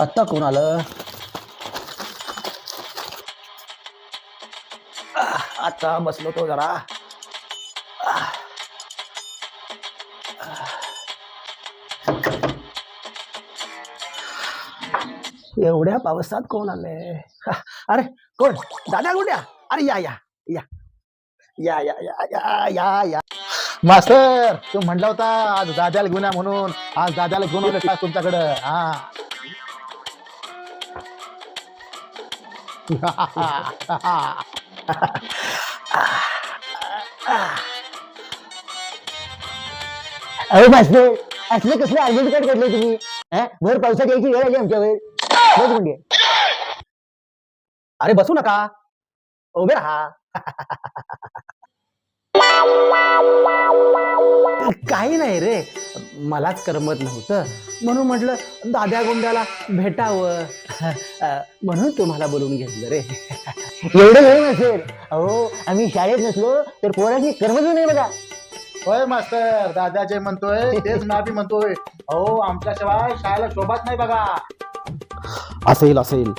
आत्ता कोण आलं? आत्ता आता बसलो तो जरा. एवढ्या पावसात कोण आले अरे कोण? दादा गुड्या? अरे या या या. या या या या या या. मास्तर तू म्हटला होता आज दाद्याला घेऊन म्हणून. आज दाद्याला घेऊन आलो तुमच्याकडं? हा. अरे मास्तर असले कसले आयडेंटी कार्ड काढले तुम्ही हा? भर पावसात यायची वेळ आली आमच्यावर बस म्हणजे अरे बसू नका उभे राहा काही नाही रे। मलाच करमत नव्हतं. म्हणून म्हटलं दाद्या गोंड्याला भेटावं. म्हणून तुम्हाला बोलवून घेतलं रे. एवढं वेळ नसेल. अहो आम्ही शाळेत नसलो तर पोरांनी कर्मच नाही बघा. होय मास्तर. दादा जे म्हणतोय तेच मी बी म्हणतोय. अहो आमच्याशिवाय शाळेला शोभाच नाही बघा. असेल असेल.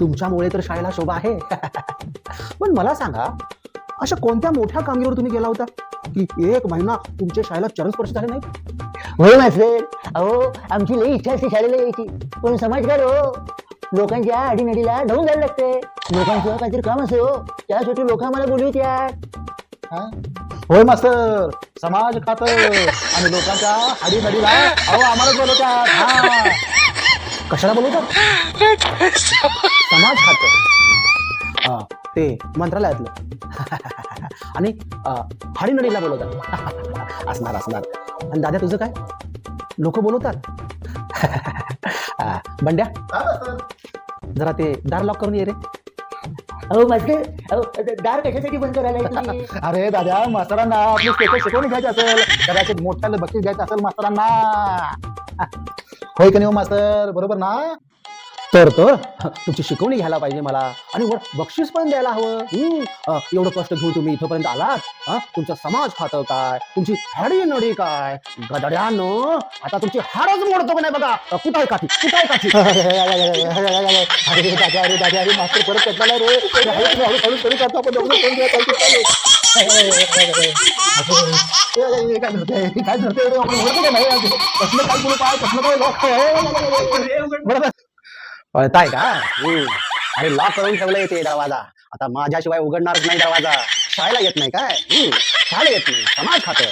तुमच्यामुळे तर शाळेला शोभा आहे. पण मला सांगा अशा कोणत्या मोठ्या कामगिरीवर तुम्ही गेला होता? की एक महिना तुमच्या शाळेला चरण स्पर्श झाले नाही? होय मास्तर अहो आमची लई इच्छा असते शाळेला यायची. पण समाजकार हो. लोकांच्या अडीनडीला ढवून जायला लागते. लोकांशिवाय काहीतरी काम असो हो. त्यासाठी लोक आम्हाला बोलवित्यात हा? होय मास्तर. समाज खात आणि लोकांच्या आडी नडीला अहो आम्हाला बोलवतात. हा. कशाला बोलवतात? समाज खातं. ते मंत्रालयातलं. आणि हाडीनडीला बोलवतात. असणार असणार. आणि दादा तुझं काय? लोक बोलवतात? बंड्या. जरा ते दार लॉक करून ये रे. अहो द- दार कशासाठी बंद करायला अरे दादा मास्तरांना आपली स्पेशल शिकवणी घ्यायची असेल. कदाचित मोठ्याला बक्षीस घ्यायचं असेल मास्तरांना होय का नाही हो मास्तर? बरोबर ना? तर तर तुमची शिकवणी घ्यायला पाहिजे मला आणि वर बक्षीस पण द्यायला हवं एवढं कष्ट घेऊन तुम्ही इथपर्यंत आलात हा? तुमचा समाज खातं काय तुमची हाडी नडी काय गदड्यानो आता तुमची हारच मोडतो का नाही बघा कुठं आहे काठी कुठं आहे काठी अरे दादा अरे दादा अरे मास्तर परत कटला रे तरी करतो आपण कोण. हे काय धरतंय? हे काय नाही? कसलं काय बोलू काय कसलं काय लोक बरोबर कळताय का? हम्म. अरे लॉक करून ठेवलं येते दरवाजा. आता माझ्याशिवाय उघडणारच नाही दरवाजा. शाळेला येत नाही काय? हम्म. शाळेला येत नाही. समाज खातं.